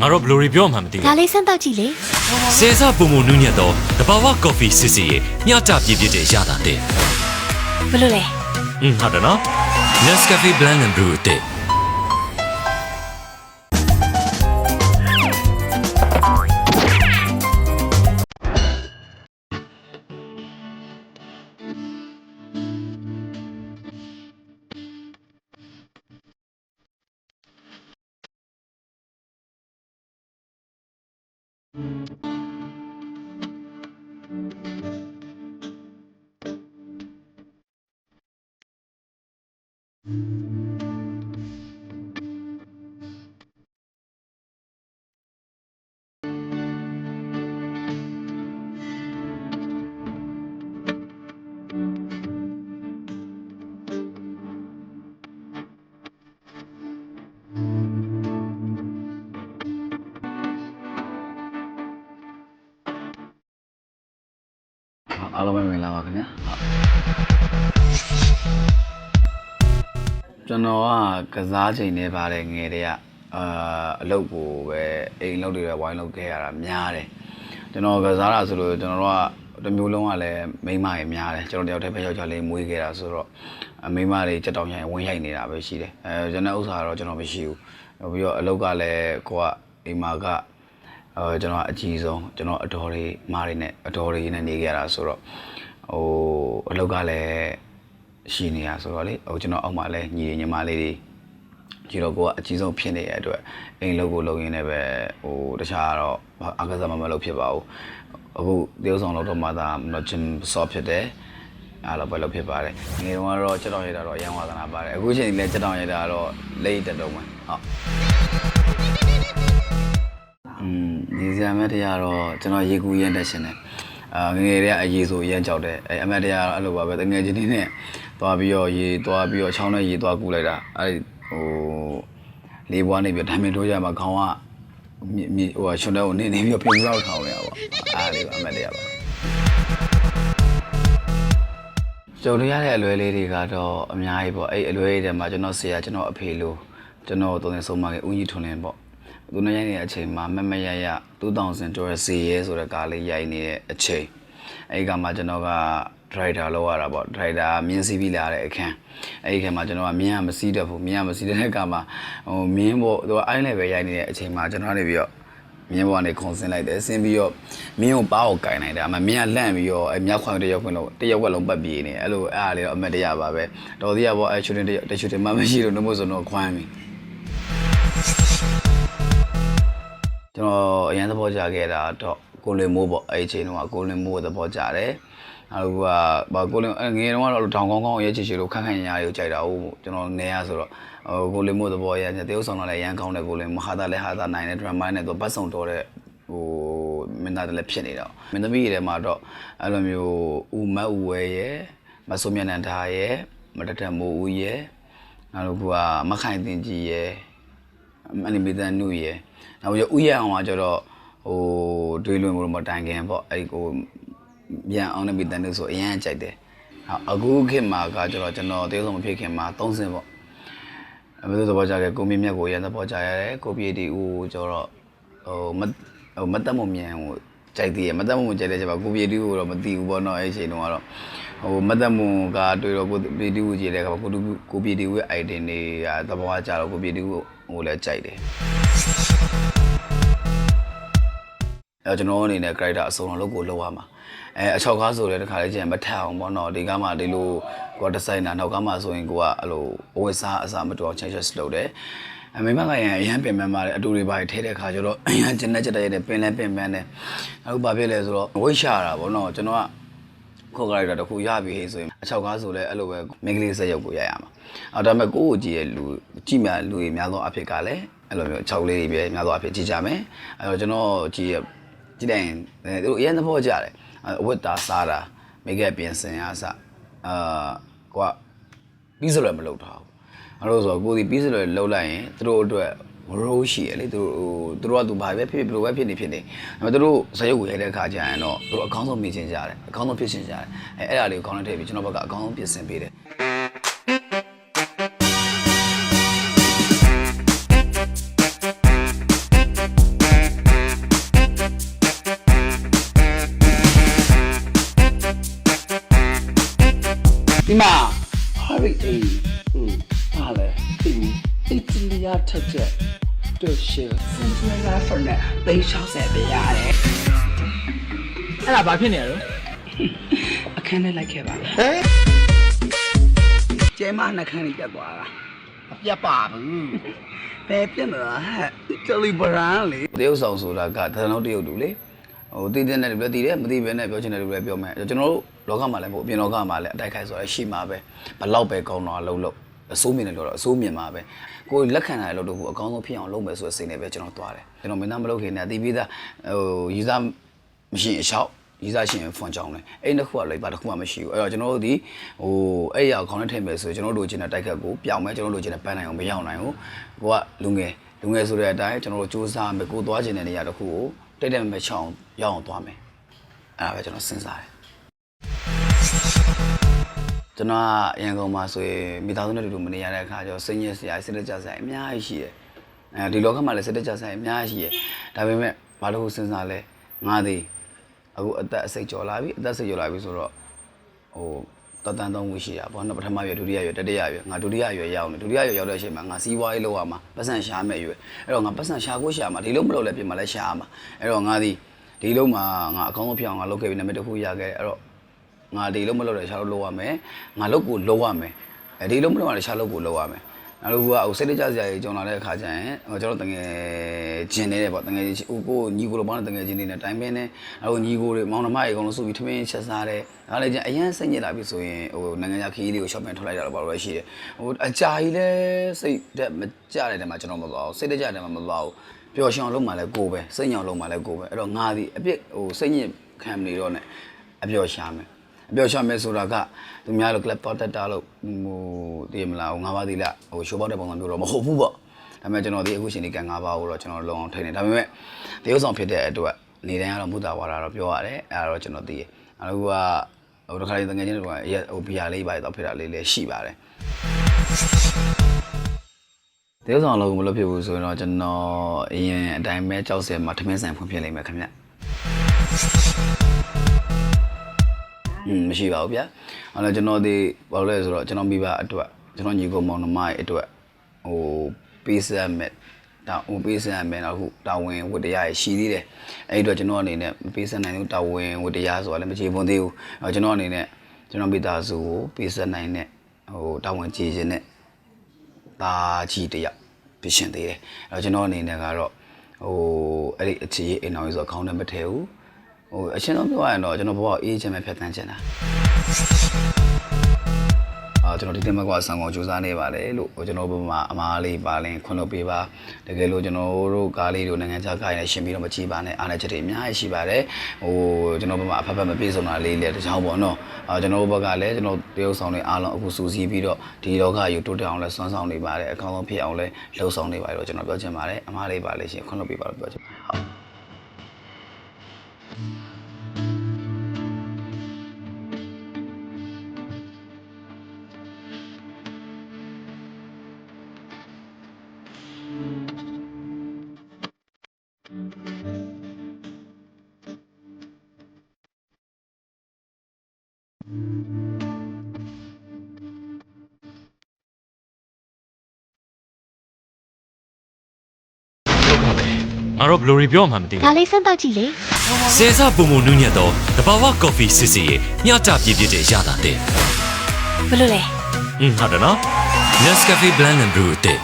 ငါတော့ဘယ်လိုတွေပြောမှမသိဒါဘူးလေးစမ်းတော့ကြည့်လေစေစားပုံပုံနူးညံ့တော့တဘာဝကော်ဖီစစ်စစ်ရဲ့မျှတပြည့်ပြည့်တဲ့ရတာတဲ့ဘယ်လိုလဲอืมဟုတ်တယ်နော် Nescafe Blend and Brew တဲ့ ကျွန်တော်ကကစားချိန်နေပါတယ်ငယ်တည်းကအာအလုပ်ကိုပဲအိမ်လုပ်တွေပဲဝိုင်းလုပ်ခဲ့ရတာများတယ်ကျွန်တော်ကစားတာဆိုလို့ကျွန်တော်တို့ကတစ်မျိုးလုံးကလည်းမိန်းမတွေများတယ်ကျွန်တော်တယောက်တည်းပဲယောက်ျားလေးမွေးခဲ့တာဆိုတော့အမိန်းမတွေကြက်တောင်ရိုင်ဝင်ရိုက်နေတာပဲရှိတယ်အဲကျွန်တော်ဥစ္စာတော့ကျွန်တော်မရှိဘူးနောက်ပြီးတော့အလုပ်ကလည်းကိုကအိမ်မှာကအဲကျွန်တော်အကြီးဆုံးကျွန်တော်အတော်တွေမားတွေနဲ့အတော်တွေနဲ့နေကြရတာဆိုတော့ဟိုအလုပ်ကလည်း ရှိနေရဆိုတော့လေဟိုကျွန်တော်အောက်မှာလည်းညီညီမလေးတွေဒီတော့ကိုကအကြီးဆုံးဖြစ်နေတဲ့အတွက်အိမ်လုပ်ကိုလုပ်ရင်းနဲ့ပဲဟိုတခြားတော့အကစားမမလုပ်ဖြစ်ပါဘူးအခုတေးဥဆောင်လုပ်တော့မှသာမချင်ဆော့ဖြစ်တယ်အားတော့ပဲလုပ်ဖြစ်ပါတယ်ငယ်တုန်းကတော့ချက်တောင်ရိုက်တာတော့အရန်ဝါသနာပါတယ်အခုချိန်လည်းချက်တောင်ရိုက်တာကတော့လက်တက်တော့မှာဟုတ်อืมဒီဇာမက်တရားတော့ကျွန်တော်ရေကူးရမ်းတက်ရှင်တယ် အာငယ်ငယ်တည်းကအရေးဆိုရမ်းကြောက်တယ်အဲအမက်တရားကတော့အဲ့လိုပါပဲတငယ်ချင်းတွေနဲ့သွားပြီးတော့ရေသွားပြီးတော့ချောင်းနဲ့ရေသွားကူးလိုက်တာအဲ့ဒီဟိုလေးဘွားနေပြီးတော့ဒိုင်မင်ထိုးကြမှာခေါင်းကမြေမြေဟိုရှင်တဲ့ကိုနေနေပြီးတော့ပြုံးလောက်ထောင်နေတာပေါ့အားလေးပါအမက်တရားပါကြုံရတဲ့အလွဲလေးတွေကတော့အများကြီးပေါ့အဲ့အလွဲလေးတွေမှာကျွန်တော်ဆရာကျွန်တော်အဖေလို့ကျွန်တော်တုံးနေဆုံးမခဲ့ဦးကြီးထွန်းလင်းပေါ့ သူနဲ့ရိုက်နေတဲ့အချိန်မှာမမရရ2000ကျော်စီရဲဆိုတဲ့ကားလေးရိုက်နေတဲ့အချိန်အဲဒီကမှကျွန်တော်ကဒရိုက်တာလောက်ရတာပေါ့ဒရိုက်တာမြင်းစီးပြီးလာတဲ့အခန်းအဲဒီခါမှာကျွန်တော်ကမြင်းကမစီးတတ်ဘူးမြင်းကမစီးတဲ့ကမှဟိုမြင်းပေါ့သူကအိုင်းလည်းပဲရိုက်နေတဲ့အချိန်မှာကျွန်တော်ကနေပြီးတော့မြင်းပေါ်ကနေခုန်ဆင်းလိုက်တယ်ဆင်းပြီးတော့မြင်းကိုပါကိုကင်လိုက်တယ်အမမြင်းကလှန့်ပြီးတော့အဲမြောက်ခွန်တရက်ခွင်လုံးတရက်ဝက်လုံးပတ်ပြေးနေအဲ့လိုအဲ့အားလေးတော့အမတ်တရပါပဲတော်သေးရပေါ့အဲချူတင်တရက်တချူတင်မမရှိလို့နှမို့ဆိုတော့ခွမ်းပြီ ကျွန်တော်အရင်သဘောကျခဲ့တာတော့ကိုလင်မိုးပေါ့အဲ့ဒီအချိန်တုန်းကကိုလင်မိုးကိုသဘောကျတယ်အခုကဘာကိုလင်အဲ့ငယ်တုန်းကတော့တောင်ကောင်းကောင်းရဲချီချီလို့ခန့်ခန့်ညာညာကိုကြိုက်တာဟုတ်ကျွန်တော်နေရဆိုတော့ဟိုကိုလင်မိုးသဘောရညတေးဥဆောင်တော့လည်းရန်ကောင်းတယ်ကိုလင်မဟာတာလည်းဟာတာနိုင်တယ်ဒရမ်မိုင်းနဲ့သူဘတ်ဆောင်တော်တဲ့ဟိုမင်းသားတလည်းဖြစ်နေတော့မင်းသမီးတွေထဲမှာတော့အဲ့လိုမျိုးဦးမတ်ဦးဝဲရဲ့မဆုမျက်နှာထားရဲ့မတထမိုးဦးရဲ့နောက်တစ်ခုကမခိုင်တင်ကြီးရဲ့အနိမေတန်နုရယ် နောက်ပြီးဥယျာဉ်အောင်ကကျတော့ဟိုတွေးလွင်မို့မတိုင်ခင်ပေါ့အဲ့ကိုပြန်အောင်နိမေတန်နုဆိုအရင်ကြိုက်တယ်ဟာအခုခေတ်မှာကကျတော့ကျွန်တော်တေးဆုံးမဖြစ်ခင်မှာ30ပေါ့အမေတို့သဘောကျခဲ့ကိုမြင့်မြတ်ကိုရန်သဘောကျရတယ်ကိုပြေတီဦးကိုကျတော့ဟိုမဟိုမတက်မမြန်ဟိုကြိုက်သေးရမတက်မမကြိုက်တဲ့ချက်ပါကိုပြေတီဦးကိုတော့မသိဘူးပေါ့နော်အဲ့ဒီအချိန်တုန်းကတော့ဟိုမတက်မကတွေ့တော့ကိုပြေတီဦးကြည့်တဲ့အခါမှာကိုတူကိုပြေတီဦးရဲ့ item တွေကသဘောကျတော့ကိုပြေတီဦးကိုဟိုလည်းကြိုက်တယ် အဲကျွန်တော်အနေနဲ့ character အစုံအောင်လုပ်ကိုလုပ်ရမှာအဲအချောက်ကားဆိုလည်းတစ်ခါလေးကျရင်မထက်အောင်ပေါ့နော်ဒီကားမှာဒီလိုကိုဒီဇိုင်နာနောက်ကားမှာဆိုရင်ကိုကအဲ့လိုအဝတ်စားအစားမတော် changes လုပ်တယ်အမေမကရန်အရန်ပင်ပန်းပါတယ်အတူတွေပါထဲတဲ့ခါကျတော့အရန်ကျင်တဲ့ချက်တဲ့ပင်လဲပင်ပန်းတယ်အခုဘာဖြစ်လဲဆိုတော့ဝိတ်ရှာတာပေါ့နော်ကျွန်တော်ကခေါ် character တစ်ခုရပြီဟေးဆိုရင်အချောက်ကားဆိုလည်းအဲ့လိုပဲမင်းကလေးစက်ရုပ်ကိုရရမှာအော်ဒါပေမဲ့ကိုယ့်ကိုကြည့်ရဲ့လူကြည့်မြလူတွေများသောအဖြစ်ကလည်းအဲ့လိုမျိုးအချောက်လေးတွေပဲများသောအဖြစ်ကြည့်ကြမယ်အဲ့တော့ကျွန်တော်ကြည့်ရဲ့ ကြည့်လိုက်ရင်အဲသူတို့အရင်သဘောကျတယ်အဝတ်တာစားတာမိတ်ကပ်ပြင်ဆင်ရစအာကိုကပြီးစလွယ်မလုပ်တော့ဘူးအဲ့လိုဆိုတော့ကိုဒီပြီးစလွယ်လှုပ်လိုက်ရင်သူတို့အတွက်မရိုးရှိရလေသူတို့ဟိုသူတို့ကသူဘာပဲဖြစ်ဖြစ်ဘယ်လိုပဲဖြစ်နေဖြစ်နေဒါပေမဲ့သူတို့ဇယုတ်ကိုရိုက်တဲ့အခါကျရင်တော့သူတို့အကောင်းဆုံးမြင်ချင်းကြတယ်အကောင်းဆုံးဖြစ်ချင်းကြတယ်အဲအဲ့ဒါလေးကိုကောင်းတဲ့ထည့်ပြီးကျွန်တော်ဘက်ကအကောင်းဆုံးပြင်ဆင်ပေးတယ် သိန်း60ပဲရတယ်အဲ့ဒါဘာဖြစ်နေရလဲအခန်းထဲလိုက်ခဲ့ပါဟမ်ကျဲမနှခမ်းလေးပြတ်သွားတာမပြတ်ပါဘူးဘယ်ပြတ်မလားဟဲ့တယ်လီဘရန်လေတရုတ်ဆောင်ဆိုတာကသံတော်တရုတ်တူလေဟိုတည်တဲ့နဲ့လည်းတည်တယ်မတည်ဘဲနဲ့ပြောချင်တယ်လို့လည်းပြောမယ်ကျွန်တော်တို့လောကမှာလည်းမဟုတ်အပြင်လောကမှာလည်းအတိုက်ခိုက်ဆိုတာရှိမှာပဲဘလောက်ပဲကောင်းတော့အလုံးလုံး အစိုးမြင်တယ်လို့တော့အစိုးမြင်မှာပဲကိုယ်လက်ခံနိုင်လို့တော့အကောင်းဆုံးဖြစ်အောင်လုပ်မယ်ဆိုတဲ့စိတ်နဲ့ပဲကျွန်တော်သွားတယ်ကျွန်တော်မင်းသားမလုပ်ခင်နဲ့အတီးပြီးသားဟိုယူသားမရှိရင်အလျှောက်ယူသားရှင်ဖွန်ကြောင်းလဲအဲ့နှစ်ခုကလည်းပါတစ်ခုမှမရှိဘူးအဲ့တော့ကျွန်တော်တို့ဒီဟိုအဲ့ရခေါင်းနဲ့ထည့်မယ်ဆိုကျွန်တော်တို့လိုချင်တဲ့တိုက်ခတ်ကိုပြောင်းမယ်ကျွန်တော်တို့လိုချင်တဲ့ပန်းနိုင်အောင်မရောက်နိုင်ဘူးကိုကလူငယ်လူငယ်ဆိုတဲ့အတိုင်းကျွန်တော်တို့စူးစမ်းမယ်ကိုသွားချင်တဲ့နေရာတစ်ခုကိုတိတ်တိတ်မဲ့ချောင်းရောက်အောင်သွားမယ်အဲ့ဒါပဲကျွန်တော်စဉ်းစားတယ် ကျွန်တော်ကရန်ကုန်မှာဆိုရင်မိသားစုနဲ့တူတူမနေရတဲ့အခါကျတော့စိတ်ညစ်စရာစိတ်လက်ကြစရာအများကြီးရှိတယ်အဲဒီလောကမှာလည်းစိတ်လက်ကြစရာအများကြီးရှိတယ်ဒါပေမဲ့ဘာလို့စဉ်းစားလဲငါသည်အခုအသက်အစိတ်ကျော်လာပြီအသက်စိတ်ကျော်လာပြီဆိုတော့ဟိုတတန်သုံးခုရှိတာပေါ့နော်ပထမရွယ်ဒုတိယရွယ်တတိယရွယ်ငါဒုတိယရွယ်ရောက်နေဒုတိယရွယ်ရောက်တဲ့အချိန်မှာငါစီးပွားရေးလုပ်ရမှာပတ်စံရှာမဲ့ရွယ်အဲ့တော့ငါပတ်စံရှာကိုရှာမှာဒီလုံးမလုပ်လဲပြင်မှာလဲရှာရမှာအဲ့တော့ငါသည်ဒီလုံးမှာငါအကောင်းဆုံးဖြစ်အောင်ငါလုပ်ခဲ့ပြီးနာမည်တစ်ခုရခဲ့တယ်အဲ့တော့ ငါဒီလုံးမလုပ်တဲ့ရှာလို့လုပ်ရမယ်ငါလုပ်ကိုလုပ်ရမယ်အဲဒီလုံးမလုပ်ရတဲ့ရှာလုပ်ကိုလုပ်ရမယ်နောက်တစ်ခုကဟိုစိတ်တကြစရာကြီးကြောင်လာတဲ့အခါကျရင်ဟိုကျွန်တော်တငယ်ချင်းနေတယ်ပေါ့တငယ်ချင်းဟိုကိုညီကိုလိုပေါင်းတဲ့တငယ်ချင်းတွေနဲ့တိုင်းပင်းနေအဲ့ဟိုညီကိုတွေမောင်နှမတွေအကုန်လုံးစုပြီးထမင်းချက်စားတယ်ဒါလည်းကျအရင်စိတ်ညစ်လာပြီဆိုရင်ဟိုနိုင်ငံခြားခီးလေးကို shopping ထွက်လိုက်တာတော့ဘာလို့လဲရှိတယ်ဟိုအကြာကြီးလဲစိတ်တက်မကြတဲ့တဲမှာကျွန်တော်မသွားဘူးစိတ်တကြတဲ့တဲမှာမသွားဘူးပျော်ရွှင်အောင်လုပ်မှလည်းကိုယ်ပဲစိတ်ညောင်လုပ်မှလည်းကိုယ်ပဲအဲ့တော့ငါဒီအပြစ်ဟိုစိတ်ညစ်ခံမနေတော့နဲ့အပျော်ရှာမယ် အပြောချမယ်ဆိုတာကသူများလို့ club protector လို့ဟိုတည်မလားဟိုငါးပါးသီလဟိုရှိုးပေါက်တဲ့ပုံစံမျိုးတော့မဟုတ်ဘူးပေါ့ဒါပေမဲ့ကျွန်တော်ဒီအခုရှင်ဒီကံငါးပါးကိုတော့ကျွန်တော်လုံအောင်ထိနေဒါပေမဲ့တရုပ်ဆောင်ဖြစ်တဲ့အတွက်နေတိုင်းကတော့မုဒ္ဒဝါဒတော့ပြောရတယ်အဲဒါတော့ကျွန်တော်သိတယ်အဲလိုကဟိုတစ်ခါလေးတငယ်ချင်းတွေကဟိုဘီယာလေးပါတော့ဖြစ်တာလေးလည်းရှိပါတယ်တရုပ်ဆောင်လုံးမလုပ်ဖြစ်ဘူးဆိုရင်တော့ကျွန်တော်အရင်အတိုင်းပဲကြောက်စဲမှာထမင်းဆိုင်ဖွင့်ပြလိမ့်မယ်ခင်ဗျอืม မရှိပါဘူးဗျာအဲ့တော့ကျွန်တော်ဒီဘာလို့လဲဆိုတော့ကျွန်တော်မိဘအတွက်ကျွန်တော်ညီကိုမောင်နှမရဲ့အတွက်ဟိုပေးစက်မဲ့တာဟိုပေးစက်မဲ့တော့ခုတာဝန်ဝတ္တရားရရှိသေးတယ်အဲ့ဒီတော့ကျွန်တော်အနေနဲ့မပေးစက်နိုင်ဘူးတာဝန်ဝတ္တရားဆိုတာလည်းမချေပွန်သေးဘူးအဲ့တော့ကျွန်တော်အနေနဲ့ကျွန်တော်မိသားစုကိုပေးစက်နိုင်တဲ့ဟိုတာဝန်ကြည်ခြင်းနဲ့ตาကြီးတယောက်ပြရှင်သေးတယ်အဲ့တော့ကျွန်တော်အနေနဲ့ကတော့ဟိုအဲ့ဒီအခြေအအိမ်တော်ကြီးဆိုအကောင်းနဲ့မထည့်ဘူး ဟိုအချင်းတော့ပြောရရင်တော့ကျွန်တော်ဘဝအေးချမ်းပဲဖြတ်သန်းချင်တာအာကျွန်တော်ဒီတင်မကွာဆံကောင်စူးစမ်းနေပါလေလို့ဟိုကျွန်တော်ဘုမှာအမားလေးပါလင်းခွင့်လို့ပေးပါတကယ်လို့ကျွန်တော်တို့ကားလေးတို့နိုင်ငံခြားကားရည်ရှင်ပြီးတော့မကြည့်ပါနဲ့အားလည်းချက်တွေအများကြီးရှိပါတယ်ဟိုကျွန်တော်ဘုမှာအဖက်ဖက်မပြေဆုံးတာလေးလည်းတခြားပေါ့နော်အာကျွန်တော်ဘက်ကလည်းကျွန်တော်တရုပ်ဆောင်တွေအားလုံးအခုစူးစီးပြီးတော့ဒီလောကယူတိုးတက်အောင်လဲစွမ်းဆောင်နေပါတယ်အကောင်းဆုံးဖြစ်အောင်လဲလှုပ်ဆောင်နေပါတယ်တော့ကျွန်တော်ပြောချင်ပါတယ်အမားလေးပါလေရှင်ခွင့်လို့ပေးပါလို့ပြောချင်ပါတယ်ဟုတ် ငါတို့ဘယ်လိုတွေပြောမှမသိဒါလေးစမ်းတော့ကြည့်လေဘူးစေစပုံပုံနူးညံ့သောတဘာဝကော်ဖီစစ်စီရဲ့ညတာပြည့်ပြည့်တဲ့ရတာတဲ့ဘယ်လိုလဲဟင်းဟုတ်တယ်နော် Nescafe Blend and Brew တဲ့